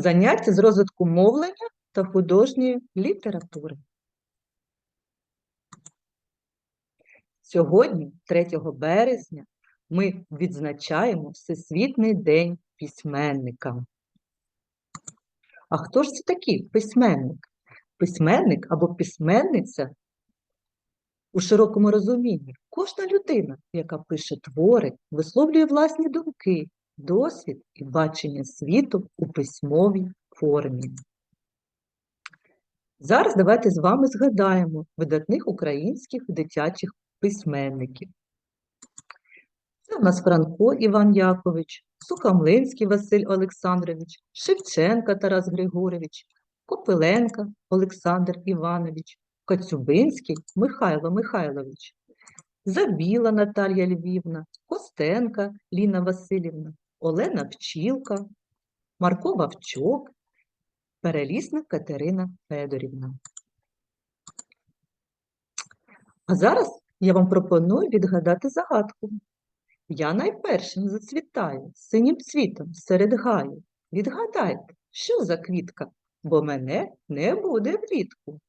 Заняття з розвитку мовлення та художньої літератури. Сьогодні, 3 березня, ми відзначаємо Всесвітній день письменника. А хто ж це такий письменник? Письменник або письменниця у широкому розумінні кожна людина, яка пише твори, висловлює власні думки, досвід і бачення світу у письмовій формі. Зараз давайте з вами згадаємо видатних українських дитячих письменників. Це у нас Франко Іван Якович, Сухомлинський Василь Олександрович, Шевченка Тарас Григорович, Копиленка Олександр Іванович, Коцюбинський Михайло Михайлович, Забіла Наталія Львівна, Костенка Ліна Васильівна, Олена Пчілка, Марко Вавчок, Перелісна Катерина Федорівна. А зараз я вам пропоную відгадати загадку. Я найпершим зацвітаю синім цвітом серед гаю. Відгадайте, що за квітка, бо мене не буде влітку.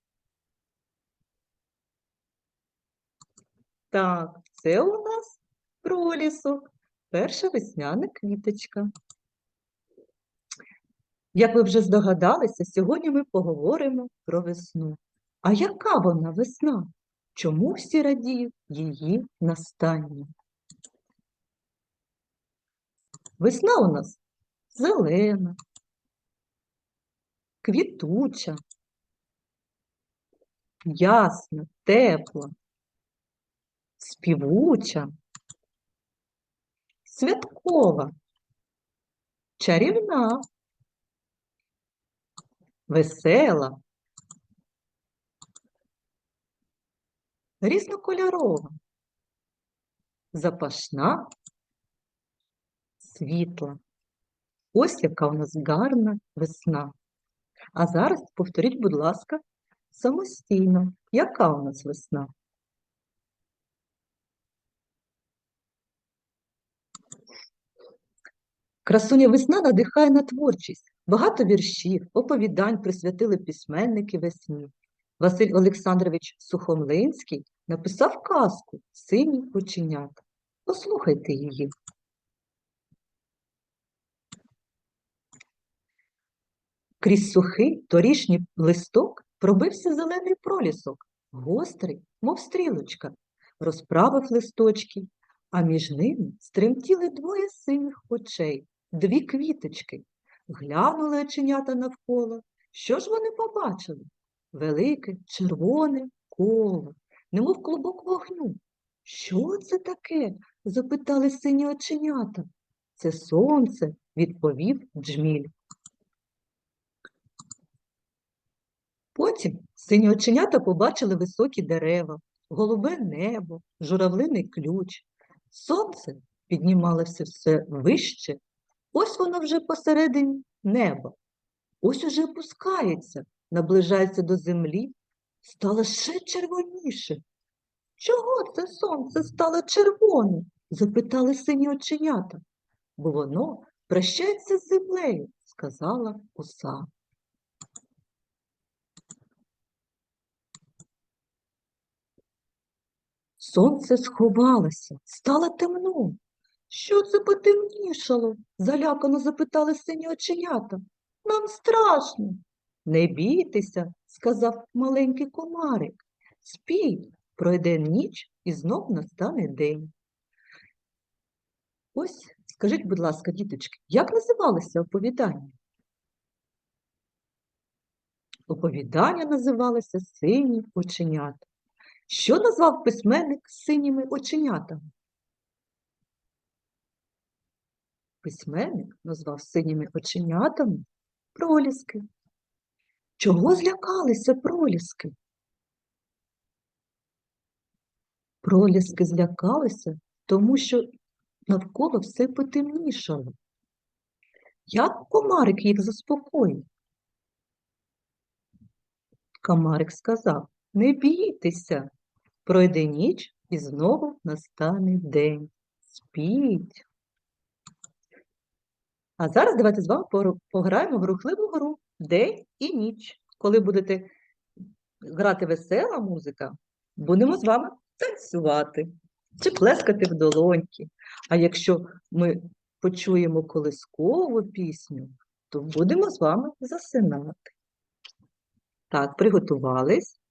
Так, це у нас пролісок, перша весняна квіточка. Як ви вже здогадалися, сьогодні ми поговоримо про весну. А яка вона весна? Чому всі радіють її настанню? Весна у нас зелена, квітуча, ясна, тепла, співуча, святкова, чарівна, весела, різнокольорова, запашна, світла. Ось яка у нас гарна весна. А зараз повторіть, будь ласка, самостійно, яка у нас весна? Красуня весна надихає на творчість. Багато віршів, оповідань присвятили письменники весні. Василь Олександрович Сухомлинський написав казку Сині оченята. Послухайте її. Крізь сухий торішній листок пробився зелений пролісок, гострий, мов стрілочка, розправив листочки, а між ними стремтіли двоє синіх очей, дві квіточки. Глянули оченята навколо. Що ж вони побачили? Велике червоне коло, немов клубок вогню. Що це таке? запитали сині оченята. Це сонце, відповів джміль. Потім сині оченята побачили високі дерева, голубе небо, журавлиний ключ. Сонце піднімалося все вище, ось воно вже посередині неба. Ось уже опускається, наближається до землі, стало ще червоніше. Чого це сонце стало червоним? запитали сині оченята. Бо воно прощається з землею, сказала оса. Сонце сховалося, стало темно. Що це потемнішало? залякано запитали сині оченята. Нам страшно. Не бійтеся, сказав маленький комарик. Спій, пройде ніч і знов настане день. Ось, скажіть, будь ласка, діточки, як називалося оповідання? Оповідання називалося Сині оченята. Що назвав письменник синіми оченятами? Письменник назвав синіми оченятами проліски. Чого злякалися проліски? Проліски злякалися, тому що навколо все потемнішало. Як комарик їх заспокоїв? Комарик сказав, не бійтеся, пройде ніч і знову настане день. Спіть. А зараз давайте з вами пограємо в рухливу гру День і ніч. Коли будете грати весела музика, будемо з вами танцювати чи плескати в долоньки. А якщо ми почуємо колискову пісню, то будемо з вами засинати. Так, приготувались.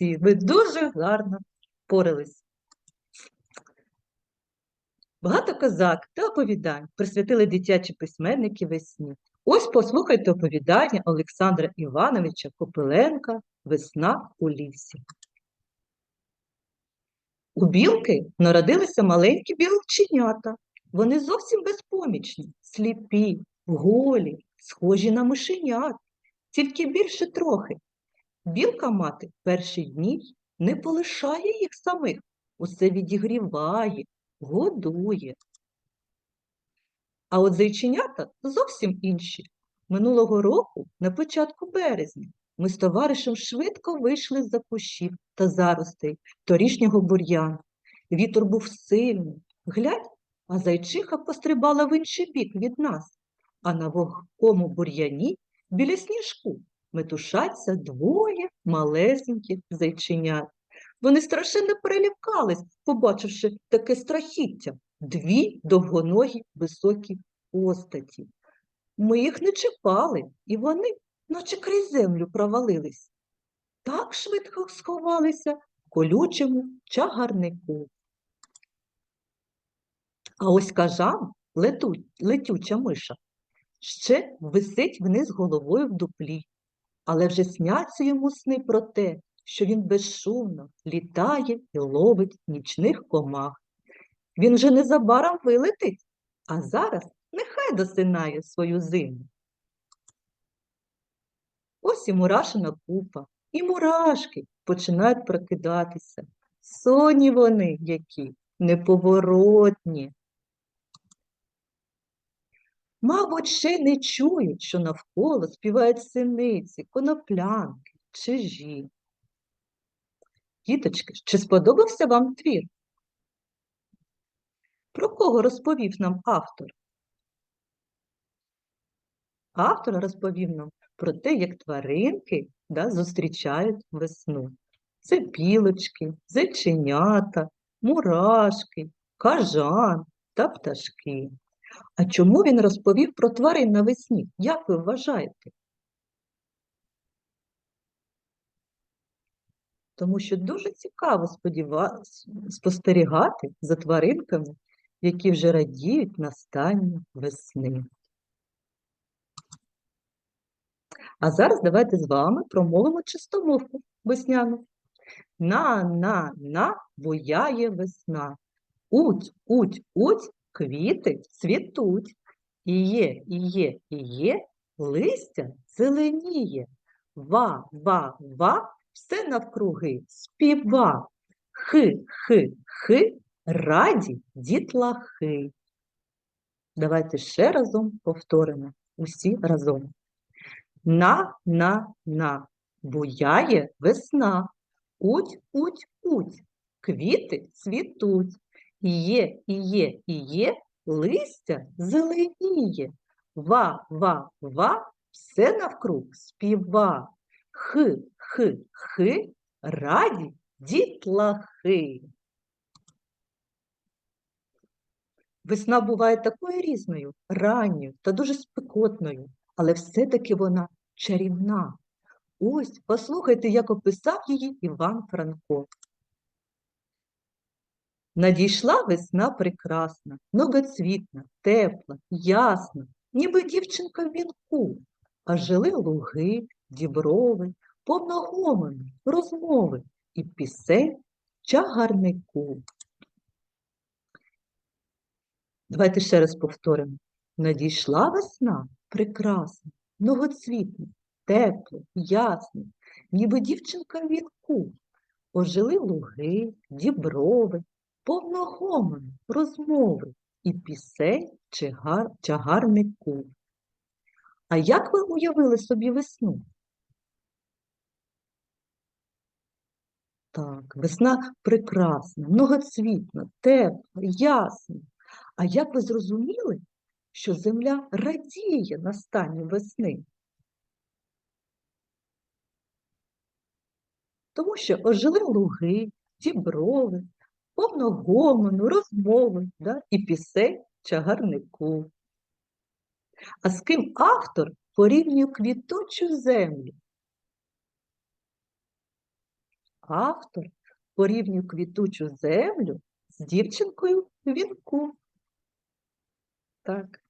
Молодці, ви дуже гарно впорались. Багато казак та оповідань присвятили дитячі письменники весні. Ось послухайте оповідання Олександра Івановича Копиленка Весна у лісі. У білки народилися маленькі білченята. Вони зовсім безпомічні, сліпі, голі, схожі на мишенят, тільки більше трохи. Білка мати перші дні не полишає їх самих, усе відігріває, годує. А от зайченята зовсім інші. Минулого року, на початку березня, ми з товаришем швидко вийшли з-за кущів та заростей торішнього бур'яну. Вітер був сильний. Глядь, а зайчиха пострибала в інший бік від нас, а на вогкому бур'яні біля сніжку метушаться двоє малесеньких зайченят. Вони страшенно перелякались, побачивши таке страхіття дві довгоногі високі постаті. Ми їх не чіпали, і вони, наче крізь землю, провалились. Так швидко сховалися в колючому чагарнику. А ось кажан, лету, летюча миша, ще висить вниз головою в дуплі, але вже сняться йому сни про те, що він безшумно літає і ловить нічних комах. Він вже незабаром вилетить, а зараз нехай досинає свою зиму. Ось і мурашина купа, і мурашки починають прокидатися. Сонні вони які, неповоротні. Мабуть, ще не чують, що навколо співають синиці, коноплянки, чижі. Діточки, чи сподобався вам твір? Про кого розповів нам автор? Автор розповів нам про те, як тваринки да, зустрічають весну. Це білочки, зайченята, мурашки, кажан та пташки. А чому він розповів про тварин навесні? Як ви вважаєте? Тому що дуже цікаво спостерігати за тваринками, які вже радіють настанню весни. А зараз давайте з вами промовимо чистомовку весняну. На, на, на, буяє весна. Уть, уть, уть, квіти цвітуть. І є, і є, і є, листя зеленіє. Ва, ва, ва, все навкруги співа. Хи, хи, хи, раді дітлахи. Давайте ще разом повторимо. Усі разом. На, на, на, буяє весна. Уть, уть, уть, квіти цвітуть. І є, і є, і є, листя зеленіє. Ва, ва, ва, все навкруг співа. Хи, хи, хи, раді дітлахи. Весна буває такою різною, ранньою та дуже спекотною, але все-таки вона чарівна. Ось, послухайте, як описав її Іван Франко. Надійшла весна прекрасна, многоцвітна, тепла, ясна, ніби дівчинка в вінку, а жили луги, діброви, повногомони, розмови і пісень чагарнику. Давайте ще раз повторимо. Надійшла весна прекрасна, многоцвітна, тепла, ясна, ніби дівчинка в вінку. Ожили луги, діброви, повногомони, розмови і пісень чигар, чагарнику. А як ви уявили собі весну? Так, весна прекрасна, многоцвітна, тепла, ясна. А як ви зрозуміли, що земля радіє настанню весни? Тому що ожили луги, діброви, повногомону, розмови да, і пісень чагарнику. А з ким автор порівнює квіточу землю? Автор порівнює квітучу землю з дівчинкою вінку. Так.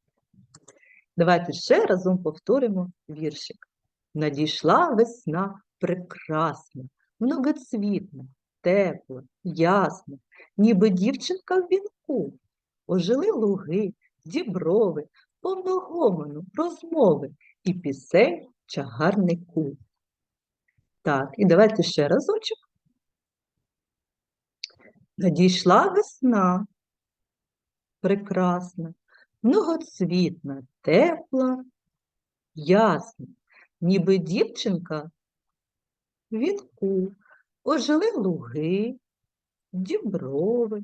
Давайте ще разом повторимо віршик. Надійшла весна прекрасна, многоцвітна, тепла, ясна, ніби дівчинка в вінку. Ожили луги, діброви, повногомону, розмови і пісень чагарнику. Так, і давайте ще разочок. Надійшла весна, прекрасна, многоцвітна, тепла, ясна, ніби дівчинка в вінку. Ожили луги, діброви,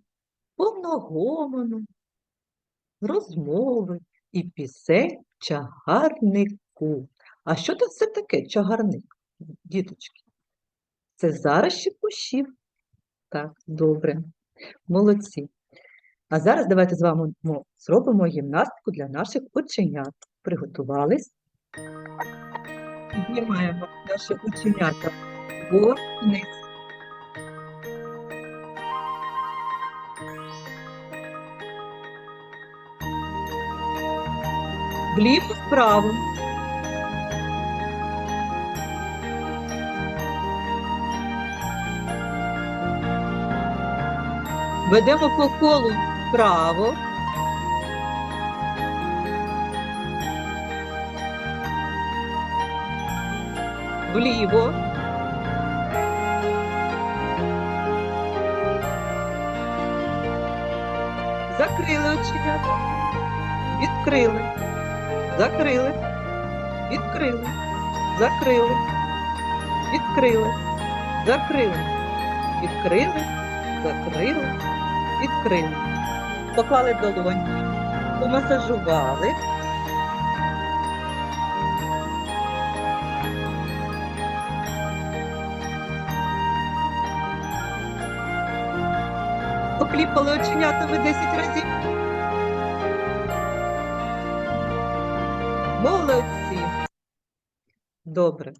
повногомону, розмови і пісень чагарнику. А що це таке чагарник, діточки? Це зарощі кущів. Так, добре, молодці. А зараз давайте з вами зробимо гімнастику для наших оченят. Приготувались? Піднімаємо наші оченята вниз. Вліво вправо. Ведемо по колу вправо. Вліво. Закрили оченята. Відкрили. Закрили. Відкрили. Закрили. Відкрили. Закрили. Відкрили. Закрили. Відкрили. Поклали долоньки. Помасажували. Покліпали оченятами 10 разів. Молодці. Добре.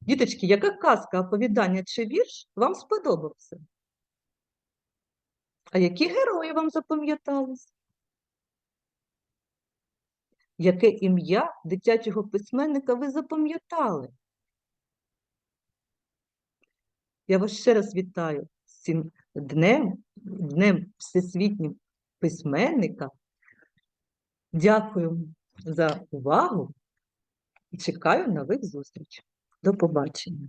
Діточки, яка казка, оповідання чи вірш вам сподобався? А які герої вам запам'ятались? Яке ім'я дитячого письменника ви запам'ятали? Я вас ще раз вітаю з цим днем, днем Всесвітнім письменника. Дякую за увагу і чекаю нових зустрічей. До побачення.